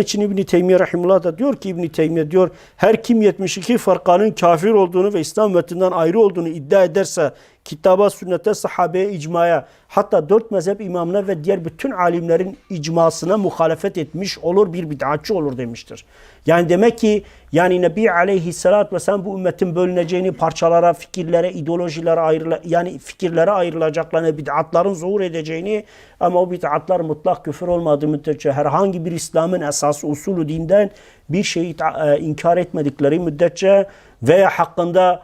için İbn Teymiye rahimullah da diyor ki İbn Teymiye diyor her kim 72 farkanın kafir olduğunu ve İslam ümmetinden ayrı olduğunu iddia ederse kitaba, sünnete, sahabeye, icmaya hatta dört mezhep imamına ve diğer bütün alimlerin icmasına muhalefet etmiş olur bir bid'atçı olur demiştir. Yani demek ki yani Nebi aleyhissalatü vesselam bu ümmetin bölüneceğini parçalara, fikirlere, ideolojilere ayrıla, yani fikirlere ayrılacaklarını, bid'atların zuhur edeceğini ama o bid'atlar mutlak küfür olmadığı müddetçe herhangi bir İslam'ın esası usulü dinden bir şeyi e, inkar etmedikleri müddetçe veya hakkında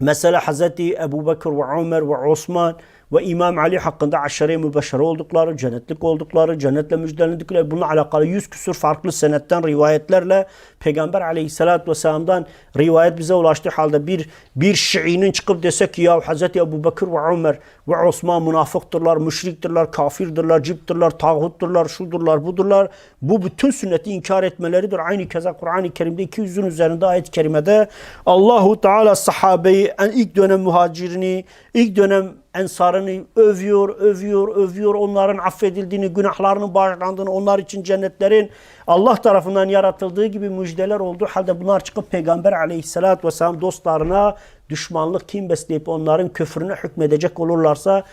Mesela Hazreti Ebu Bekir ve Ömer ve Osman ve İmam Ali hakkında aşere mübeşşere oldukları, cennetlik oldukları, cennetle müjdelendikleri bununla alakalı yüz küsur farklı senetten rivayetlerle Peygamber aleyhissalatü vesselam'dan rivayet bize ulaştığı halde bir bir Şii'nin çıkıp desek ki ya Hazreti Ebu Bekir ve Ömer ve Osman münafıktırlar, müşriktirler, kafirdirler, ciptirler, tağutturlar, şudurlar, budurlar. Bu bütün sünneti inkar etmeleridir. Aynı keza Kur'an-ı Kerim'de 200'ün üzerinde ayet-i kerimede Allahu Teala sahabeyi en ilk dönem muhacirini, ilk dönem ensarını övüyor, övüyor, övüyor. Onların affedildiğini, günahlarının bağışlandığını, onlar için cennetlerin Allah tarafından yaratıldığı gibi müjdeler olduğu halde bunlar çıkıp Peygamber aleyhissalatü vesselam dostlarına düşmanlık, kim besleyip onların küfrüne hükmedecek olurlarsa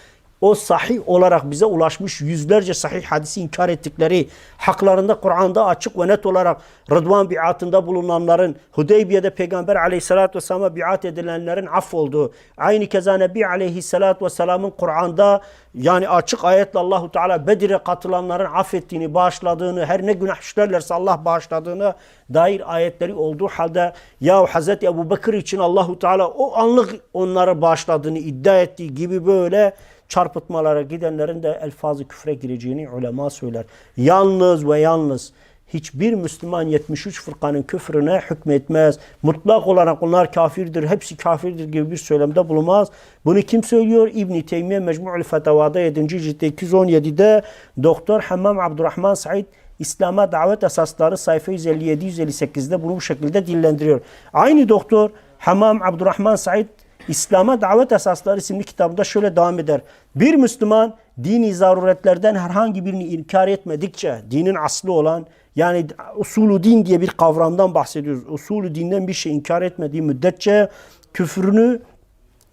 o sahih olarak bize ulaşmış yüzlerce sahih hadisi inkar ettikleri, haklarında Kur'an'da açık ve net olarak Rıdvan biatında bulunanların, Hudeybiye'de Peygamber aleyhissalatü vesselam'a biat edilenlerin affolduğu, aynı keza Nebi aleyhissalatü vesselamın Kur'an'da yani açık ayetle Allahu Teala Bedir'e katılanların affettiğini, bağışladığını, her ne günah işlerlerse Allah bağışladığını dair ayetleri olduğu halde ya Hazreti Ebu Bekir için Allahu Teala o anlık onları bağışladığını iddia ettiği gibi böyle çarpıtmalara gidenlerin de elfazı küfre gireceğini ulema söyler. Yalnız ve yalnız hiçbir Müslüman 73 fırkanın küfrüne hükmetmez. Mutlak olarak onlar kafirdir, hepsi kafirdir gibi bir söylemde bulunmaz. Bunu kim söylüyor? İbn Teymiye Mecmu'ül Fetavada 7. ciltte 217'de Doktor Hammam Abdurrahman Said İslam'a davet esasları sayfa 157-158'de bunu bu şekilde dillendiriyor. Aynı doktor Hammam Abdurrahman Said İslam'a Davet Esasları isimli kitabında şöyle devam eder. Bir Müslüman dini zaruretlerden herhangi birini inkar etmedikçe, dinin aslı olan yani usulü din diye bir kavramdan bahsediyoruz. Usulü dinden bir şey inkar etmediği müddetçe küfrünü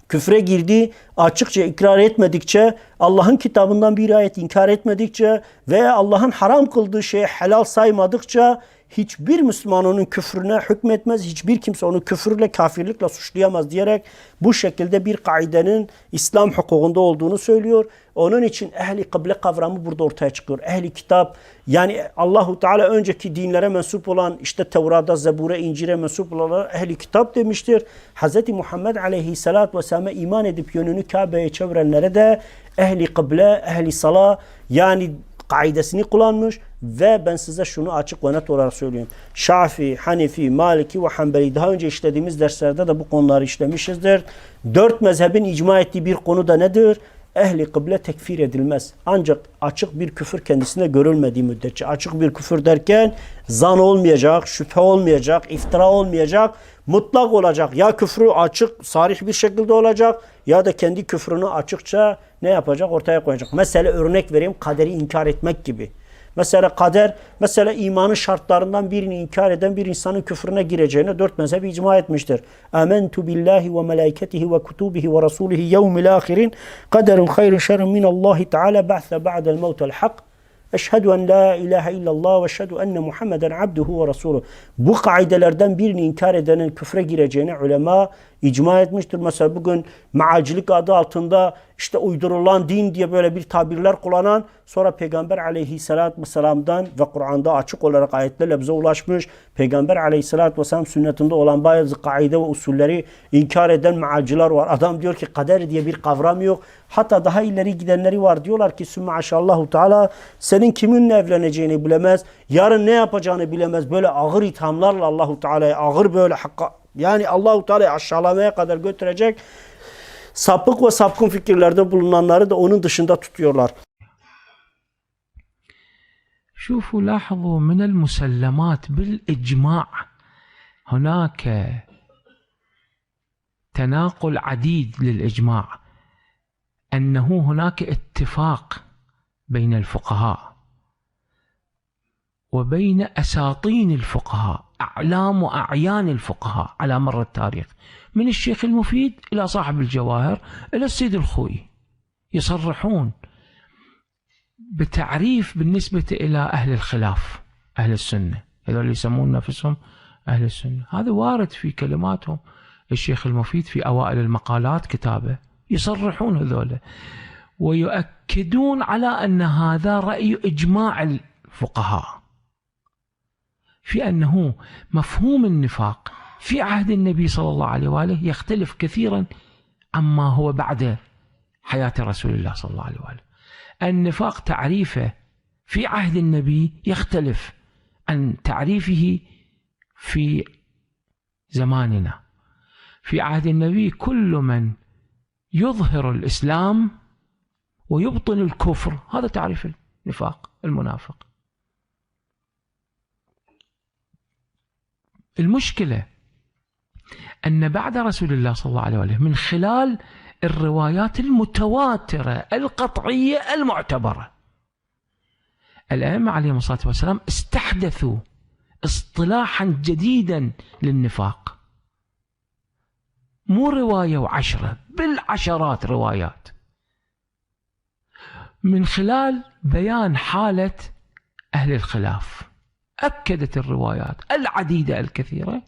küfre girdi, açıkça ikrar etmedikçe, Allah'ın kitabından bir ayet inkar etmedikçe veya Allah'ın haram kıldığı şeyi helal saymadıkça hiçbir Müslüman onun küfrüne hükmetmez, hiçbir kimse onu küfürle, kafirlikle suçlayamaz diyerek bu şekilde bir kaidenin İslam hukukunda olduğunu söylüyor. Onun için ehli kıble kavramı burada ortaya çıkıyor. Ehli kitap yani Allahu Teala önceki dinlere mensup olan işte Tevrat'a, Zebur'a, İncil'e mensup olan ehli kitap demiştir. Hz. Muhammed aleyhissalatü vesselam'a iman edip yönünü Kabe'ye çevirenlere de ehli kıble, ehli sala yani kaidesini kullanmış ve ben size şunu açık ve net olarak söyleyeyim. Şafi, Hanefi, Maliki ve Hanbeli daha önce işlediğimiz derslerde de bu konuları işlemişizdir. Dört mezhebin icma ettiği bir konu da nedir? Ehli kıble tekfir edilmez. Ancak açık bir küfür kendisine görülmediği müddetçe. Açık bir küfür derken zan olmayacak, şüphe olmayacak, iftira olmayacak, mutlak olacak. Ya küfrü açık, sarih bir şekilde olacak ya da kendi küfrünü açıkça ne yapacak? Ortaya koyacak. Mesela örnek vereyim kaderi inkar etmek gibi. Mesela kader, mesela imanın şartlarından birini inkar eden bir insanın küfrüne gireceğine dört mezhep icma etmiştir. Amentu billahi ve melaiketihi ve kutubihi ve rasulihi yevmil ahirin kaderun hayrun şerrun minallahi teala ba'se ba'del mevtel hak. Eşhedü en la ilahe illallah ve eşhedü enne Muhammeden abduhu ve rasuluhu. Bu kaidelerden birini inkar edenin küfre gireceğine ulema icma etmiştir. Mesela bugün maacılık adı altında işte uydurulan din diye böyle bir tabirler kullanan sonra Peygamber aleyhissalatü vesselam'dan ve Kur'an'da açık olarak ayetlerle bize ulaşmış. Peygamber aleyhissalatü vesselam sünnetinde olan bazı kaide ve usulleri inkar eden maacılar var. Adam diyor ki kader diye bir kavram yok. Hatta daha ileri gidenleri var. Diyorlar ki sümme aşallahu teala senin kiminle evleneceğini bilemez. Yarın ne yapacağını bilemez. Böyle ağır ithamlarla Allahu Teala'ya ağır böyle hakka yani Allahu Teala'yı aşağılamaya kadar götürecek sapık ve sapkın fikirlerde bulunanları da onun dışında tutuyorlar. شوفوا لاحظوا من المسلمات بالإجماع هناك تناقل عديد للإجماع أنه هناك اتفاق بين الفقهاء وبين أساطين الفقهاء أعلام وأعيان الفقهاء على مر التاريخ من الشيخ المفيد إلى صاحب الجواهر إلى السيد الخوي يصرحون بتعريف بالنسبة إلى أهل الخلاف أهل السنة هذول يسمون نفسهم أهل السنة. هذا وارد في كلماتهم الشيخ المفيد في أوائل المقالات كتابه يصرحون هذول ويؤكدون على أن هذا رأي إجماع الفقهاء. في أنه مفهوم النفاق في عهد النبي صلى الله عليه وآله يختلف كثيرا عما هو بعد حياة رسول الله صلى الله عليه وآله. النفاق تعريفه في عهد النبي يختلف عن تعريفه في زماننا. في عهد النبي كل من يظهر الإسلام ويبطن الكفر هذا تعريف النفاق المنافق. المشكلة أن بعد رسول الله صلى الله عليه وسلم من خلال الروايات المتواترة القطعية المعتبرة. الأئمة عليهم الصلاة والسلام استحدثوا اصطلاحا جديدا للنفاق. مو رواية وعشرة بالعشرات روايات. من خلال بيان حالة أهل الخلاف. أكدت الروايات العديدة الكثيرة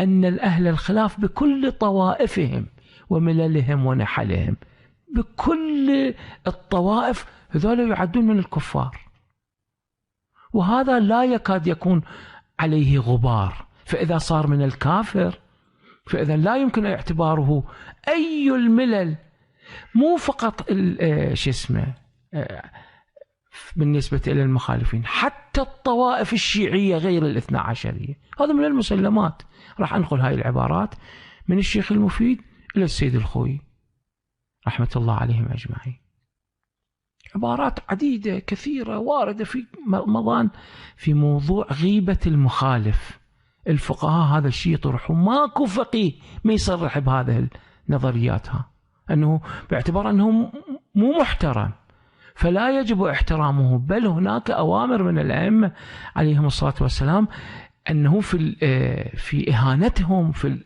أن الأهل الخلاف بكل طوائفهم ومللهم ونحلهم بكل الطوائف هذول يعدون من الكفار. وهذا لا يكاد يكون عليه غبار. فإذا صار من الكافر فإذا لا يمكن اعتباره أي الملل. مو فقط شو اسمه بالنسبة إلى المخالفين حتى الطوائف الشيعية غير الاثنى عشرية. هذا من المسلمات. راح أنقل هاي العبارات من الشيخ المفيد إلى السيد الخوي. رحمة الله عليهم أجمعين. عبارات عديدة كثيرة واردة في مضان في موضوع غيبة المخالف. الفقهاء هذا الشيء يطرحون. ماكو فقيه ما يصرح بهذه النظريات ها أنه باعتبار أنه مو محترم. فلا يجب احترامه بل هناك أوامر من الأئمة عليهم الصلاة والسلام أنه في في إهانتهم في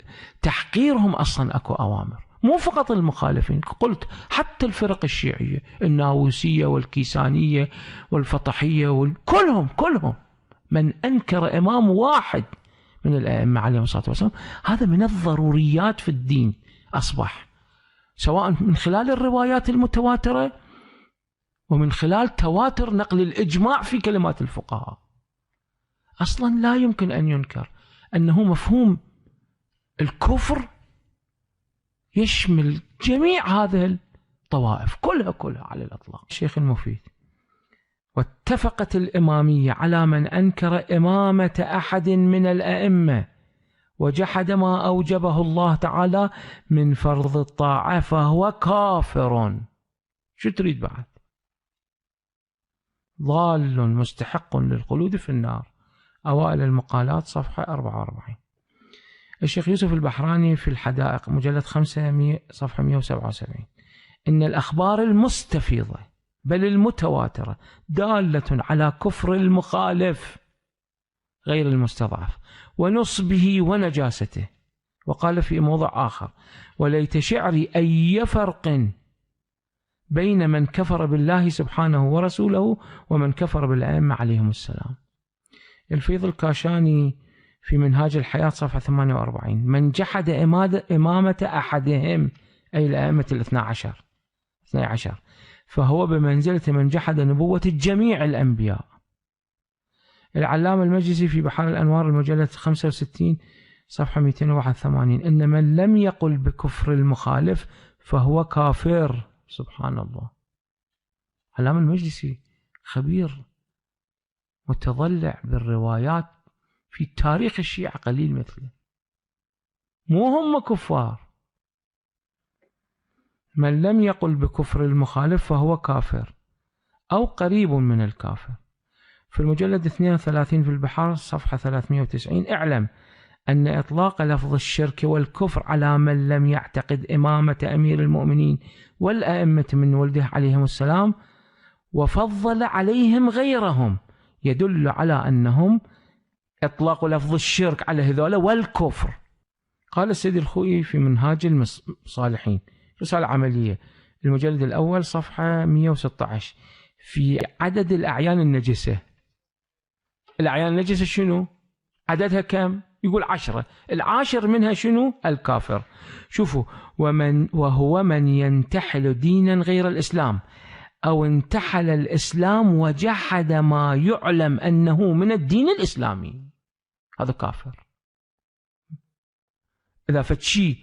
تحقيرهم أصلا أكو أوامر. مو فقط المخالفين قلت حتى الفرق الشيعية الناووسية والكيسانية والفطحية وال... كلهم كلهم من أنكر إمام واحد من الأئمة عليهم الصلاة والسلام هذا من الضروريات في الدين أصبح سواء من خلال الروايات المتواترة ومن خلال تواتر نقل الإجماع في كلمات الفقهاء. أصلا لا يمكن أن ينكر أنه مفهوم الكفر يشمل جميع هذه الطوائف كلها كلها على الإطلاق. الشيخ المفيد واتفقت الإمامية على من أنكر إمامة أحد من الأئمة وجحد ما أوجبه الله تعالى من فرض الطاعة فهو كافر. شو تريد بعد؟ ضال مستحق للخلود في النار. أوائل المقالات صفحة 44 الشيخ يوسف البحراني في الحدائق مجلد 5 صفحة 177 إن الأخبار المستفيضة بل المتواترة دالة على كفر المخالف غير المستضعف ونصبه ونجاسته. وقال في موضع آخر وليت شعري أي فرق بين من كفر بالله سبحانه ورسوله ومن كفر بالأئمة عليهم السلام. الفيض الكاشاني في منهاج الحياة صفحة 48 من جحد إمامة أحدهم أي الأئمة الاثنى عشر. 12 فهو بمنزلة من جحد نبوة جميع الأنبياء. العلامة المجلسي في بحار الأنوار المجلد 65 صفحة 281 إن من لم يقل بكفر المخالف فهو كافر. سبحان الله. علامة المجلسي خبير متضلع بالروايات في تاريخ الشيعة قليل مثله. مو هم كفار. من لم يقل بكفر المخالف فهو كافر أو قريب من الكافر. في المجلد 32 في البحار صفحة 390 اعلم أن إطلاق لفظ الشرك والكفر على من لم يعتقد إمامة أمير المؤمنين والأئمة من ولده عليهم السلام وفضل عليهم غيرهم يدل على أنهم إطلاق لفظ الشرك على هذول والكفر قال السيد الخوئي في منهاج الصالحين رسالة عملية المجلد الأول صفحة 116 في عدد الأعيان النجسة الأعيان النجسة شنو؟ عددها كم؟ يقول عشرة. العاشر منها شنو؟ الكافر. شوفوا ومن وهو من ينتحل دينا غير الإسلام أو انتحل الإسلام وجحد ما يعلم أنه من الدين الإسلامي. هذا كافر. إذا فتشي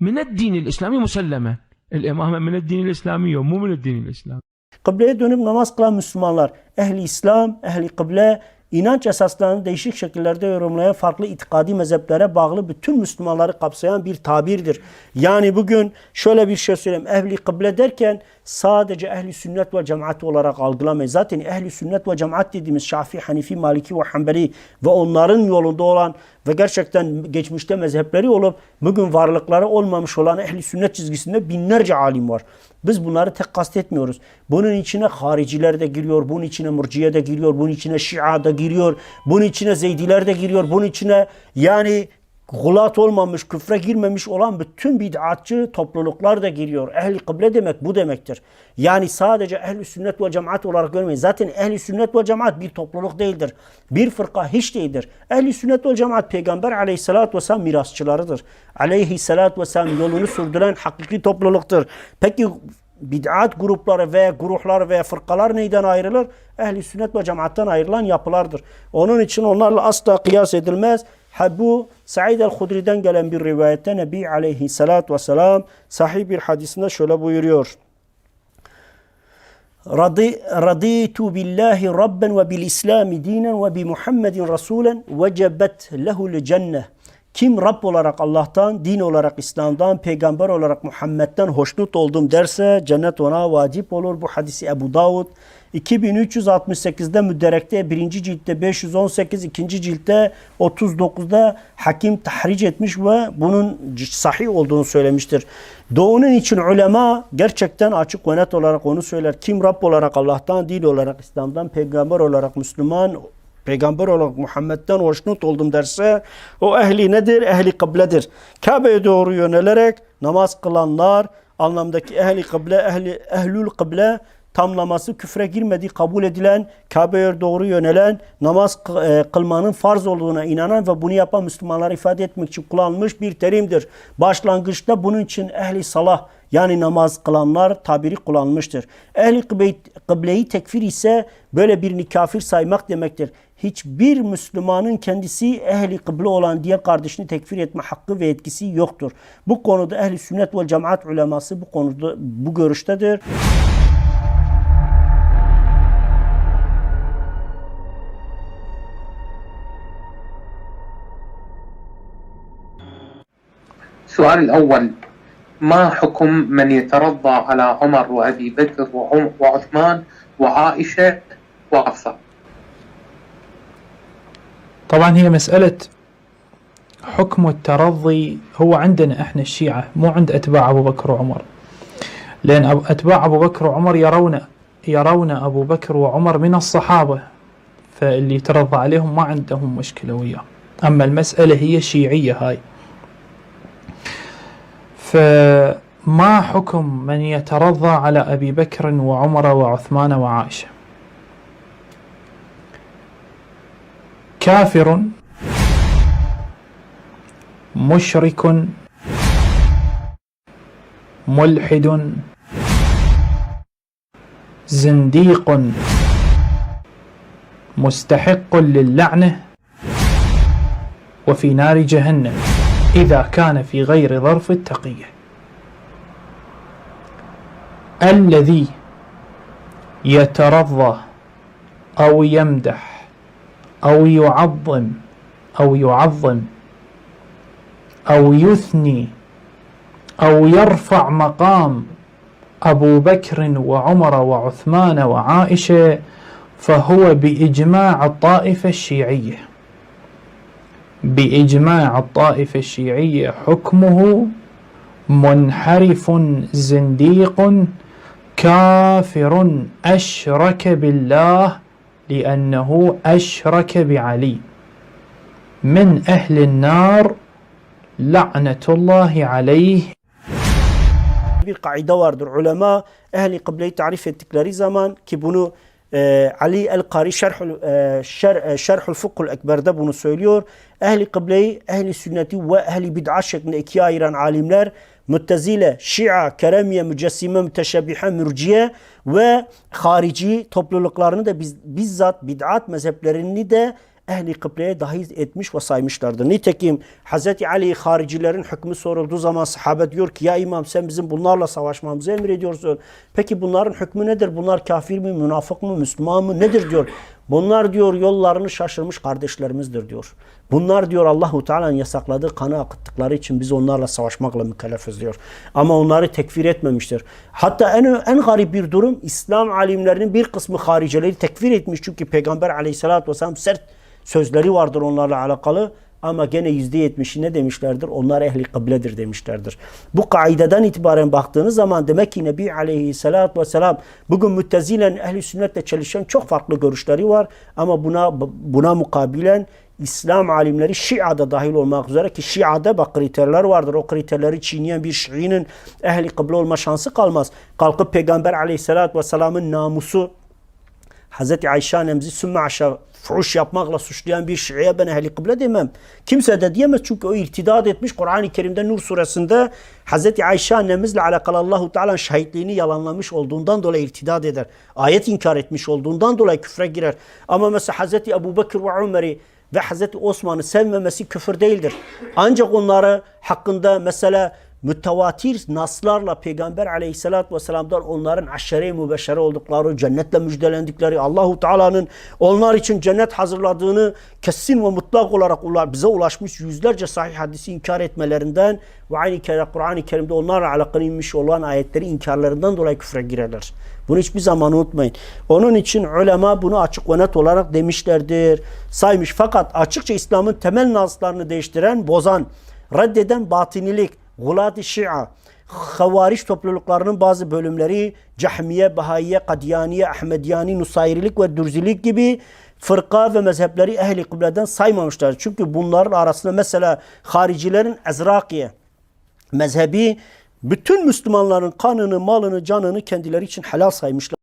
من الدين الإسلامي مسلمة. الإمامة من الدين الإسلامي ومو من الدين الإسلامي. Kıbleye dönüp namaz kılan Müslümanlar, ehli İslam, ehli kıble, inanç esaslarını değişik şekillerde yorumlayan farklı itikadi mezheplere bağlı bütün Müslümanları kapsayan bir tabirdir. Yani bugün şöyle bir şey söyleyeyim. Ehli kıble derken sadece ehli sünnet ve cemaat olarak algılamayın. Zaten ehli sünnet ve cemaat dediğimiz Şafii, Hanifi, Maliki ve Hanbeli ve onların yolunda olan ve gerçekten geçmişte mezhepleri olup bugün varlıkları olmamış olan ehli sünnet çizgisinde binlerce alim var. Biz bunları tek kastetmiyoruz. Bunun içine hariciler de giriyor, bunun içine murciye de giriyor, bunun içine şia da giriyor, bunun içine zeydiler de giriyor, bunun içine yani gulat olmamış, küfre girmemiş olan bütün bid'atçı topluluklar da giriyor. Ehli kıble demek bu demektir. Yani sadece ehli sünnet ve cemaat olarak görmeyin. Zaten ehli sünnet ve cemaat bir topluluk değildir. Bir fırka hiç değildir. Ehli sünnet ve cemaat peygamber aleyhissalatü vesselam mirasçılarıdır. Aleyhissalatü vesselam yolunu sürdüren hakiki topluluktur. Peki bid'at grupları veya gruplar veya fırkalar neyden ayrılır? Ehli sünnet ve cemaattan ayrılan yapılardır. Onun için onlarla asla kıyas edilmez. حبو سعيد الخدري دن قلن بالرواية نبي عليه الصلاة والسلام صاحب الحديثنا شولا بيريور رضي رضيت بالله ربا وبالإسلام دينا وبمحمد رسولا وجبت له الجنة. Kim Rab olarak Allah'tan, din olarak İslam'dan, peygamber olarak Muhammed'den hoşnut oldum derse cennet ona vacip olur. Bu hadisi Ebu Davud 2368'de müdderekte 1. ciltte 518, 2. ciltte 39'da hakim tahric etmiş ve bunun sahih olduğunu söylemiştir. Doğunun için ulema gerçekten açık ve net olarak onu söyler. Kim Rab olarak Allah'tan, din olarak İslam'dan, peygamber olarak Müslüman, peygamber olarak Muhammed'den hoşnut oldum derse o ehli nedir? Ehli kıbledir. Kabe'ye doğru yönelerek namaz kılanlar anlamdaki ehli kıble, ehli ehlül kıble tamlaması küfre girmediği kabul edilen, Kabe'ye doğru yönelen, namaz e, kılmanın farz olduğuna inanan ve bunu yapan Müslümanları ifade etmek için kullanılmış bir terimdir. Başlangıçta bunun için ehli salah yani namaz kılanlar tabiri kullanılmıştır. Ehli kıbleyi tekfir ise böyle bir kafir saymak demektir. Hiçbir Müslümanın kendisi ehli kıble olan diğer kardeşini tekfir etme hakkı ve etkisi yoktur. Bu konuda ehli sünnet ve cemaat uleması bu konuda bu görüştedir. السؤال الأول ما حكم من يترضى على عمر وأبي بكر وعثمان وعائشة وحفصة طبعا هي مسألة حكم الترضي هو عندنا إحنا الشيعة مو عند أتباع أبو بكر وعمر. لأن أب- أتباع أبو بكر وعمر يرون يرون أبو بكر وعمر من الصحابة فاللي يترضى عليهم ما عندهم مشكلة وياه. أما المسألة هي شيعية هاي. فما حكم من يترضى على أبي بكر وعمر وعثمان وعائشة؟ كافر مشرك ملحد زنديق مستحق للعنة وفي نار جهنم. إذا كان في غير ظرف التقية. الذي يترضى أو يمدح أو يعظم أو يعظم أو يثني أو يرفع مقام أبو بكر وعمر وعثمان وعائشة فهو بإجماع الطائفة الشيعية. بإجماع الطائفة الشيعية حكمه منحرف زنديق كافر أشرك بالله لأنه أشرك بعلي من أهل النار لعنة الله عليه bir kaide vardır. Ulema ehli kıbleyi tarif ettikleri zaman e, Ali el-Kari Şerhul, e, şer, e, Şerhul Fıkhul Ekber'de bunu söylüyor. Ehli kıbleyi, ehli sünneti ve ehli bid'a şeklinde ikiye ayıran alimler Müttezile, Şia, Keremiye, Mücessime, Müteşebbihe, Mürciye ve harici topluluklarını da biz, bizzat bid'at mezheplerini de ehli kıbleye dahil etmiş ve saymışlardır. Nitekim Hz. Ali haricilerin hükmü sorulduğu zaman sahabe diyor ki ya imam sen bizim bunlarla savaşmamızı emrediyorsun. Peki bunların hükmü nedir? Bunlar kafir mi, münafık mı, Müslüman mı nedir diyor. Bunlar diyor yollarını şaşırmış kardeşlerimizdir diyor. Bunlar diyor Allahu Teala'nın yasakladığı kanı akıttıkları için biz onlarla savaşmakla mükellefiz diyor. Ama onları tekfir etmemiştir. Hatta en en garip bir durum İslam alimlerinin bir kısmı haricileri tekfir etmiş. Çünkü Peygamber Aleyhisselatü vesselam sert sözleri vardır onlarla alakalı. Ama gene yüzde yetmişi ne demişlerdir? Onlar ehli kıbledir demişlerdir. Bu kaideden itibaren baktığınız zaman demek ki Nebi Aleyhisselatü Vesselam bugün müttezilen ehli sünnetle çelişen çok farklı görüşleri var. Ama buna buna mukabilen İslam alimleri Şia'da dahil olmak üzere ki Şia'da bak kriterler vardır. O kriterleri çiğneyen bir Şii'nin ehli kıble olma şansı kalmaz. Kalkıp Peygamber Aleyhisselatü Vesselam'ın namusu Hazreti Ayşe annemizi sümme aşağı fuhuş yapmakla suçlayan bir Şii'ye ben ehli kıble demem. Kimse de diyemez çünkü o irtidat etmiş. Kur'an-ı Kerim'de Nur suresinde Hazreti Ayşe annemizle alakalı Allahu Teala şahitliğini yalanlamış olduğundan dolayı irtidat eder. Ayet inkar etmiş olduğundan dolayı küfre girer. Ama mesela Hazreti Ebu Bekir ve Ömer'i ve Hazreti Osman'ı sevmemesi küfür değildir. Ancak onları hakkında mesela mütevatir naslarla Peygamber aleyhissalatü vesselam'dan onların aşere-i mübeşşere oldukları, cennetle müjdelendikleri, Allahu Teala'nın onlar için cennet hazırladığını kesin ve mutlak olarak bize ulaşmış yüzlerce sahih hadisi inkar etmelerinden ve aynı kere Kur'an-ı Kerim'de onlarla alakalı inmiş olan ayetleri inkarlarından dolayı küfre girerler. Bunu hiçbir zaman unutmayın. Onun için ulema bunu açık ve net olarak demişlerdir. Saymış. Fakat açıkça İslam'ın temel naslarını değiştiren, bozan, reddeden batinilik, Gulat-ı Şia, Havariş topluluklarının bazı bölümleri Cahmiye, Bahayiye, Kadiyaniye, Ahmediyani, Nusayrilik ve Dürzilik gibi fırka ve mezhepleri ehli kıbleden saymamışlar. Çünkü bunların arasında mesela haricilerin Ezrakiye mezhebi bütün Müslümanların kanını, malını, canını kendileri için helal saymışlar.